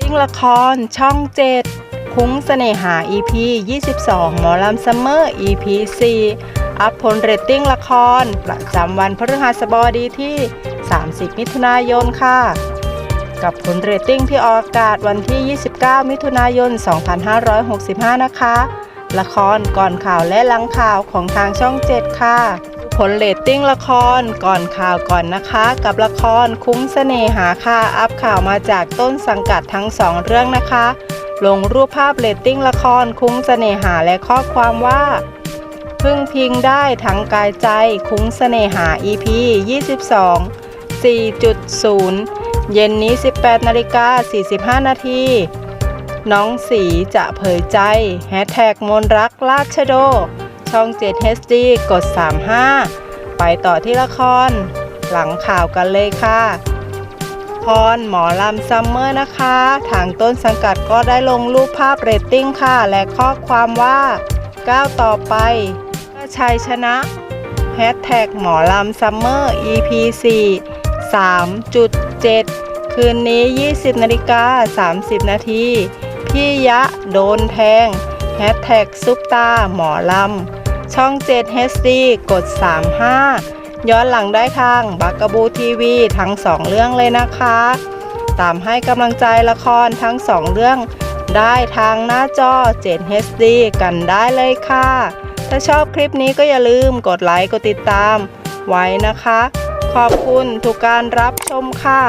ติ้งละครช่องเจ็ดคุ้งเสน่หา EP 22 หมอลำซัมเมอร์ EP 4 อัพผลเรตติ้งละคร ประจำวันพฤหัสบดีที่ 30 มิถุนายนค่ะ กับผลเรตติ้งที่ออกอากาศวันที่ 29 มิถุนายน 2565 นะคะ ละครก่อนข่าวและหลังข่าวของทางช่อง 7 ค่ะ ผลเรตติ้งละครก่อนข่าวก่อนนะคะ กับละครคุ้งเสน่หาค่ะอัพข่าวมาจากต้นสังกัดทั้งสองเรื่องนะคะ ลงรูปภาพเรตติ้งละครคุ้งเสน่หาและข้อความว่าพึ่งพิงได้ทั้งกายใจคุ้งเสน่หา EP 22 4.0 เย็นนี้ 18นาฬิกา45 นาที น้องสีจะเผยใจแฮชแท็กมนรักราชโด ช่อง 7 HD กด 35 ไปต่อที่ละคร หลังข่าวกันเลยค่ะ พรหมอลำซัมเมอร์นะคะ ทางต้นสังกัดก็ได้ลงรูปภาพเรตติ้งค่ะ และข้อความว่าก้าวต่อไปชัยชนะแฮชแท็กหมอลำซัมเมอร์ EP 4 3.7 คืนนี้ 20นาฬิกา30 นาทีพี่ยะโดนแทงแฮชแท็กซุปตาหมอลำ ช่อง 7 HD กด 35 ย้อนหลังได้ทางบักกะบูทีวีทั้ง 2 เรื่องเลยนะคะ ตามให้กำลังใจละครทั้ง 2 เรื่องได้ทางหน้าจอ 7 HD กันได้เลยค่ะ ถ้าชอบคลิปนี้ก็อย่าลืมกดไลค์กดติดตามไว้นะคะ ขอบคุณทุกการรับชมค่ะ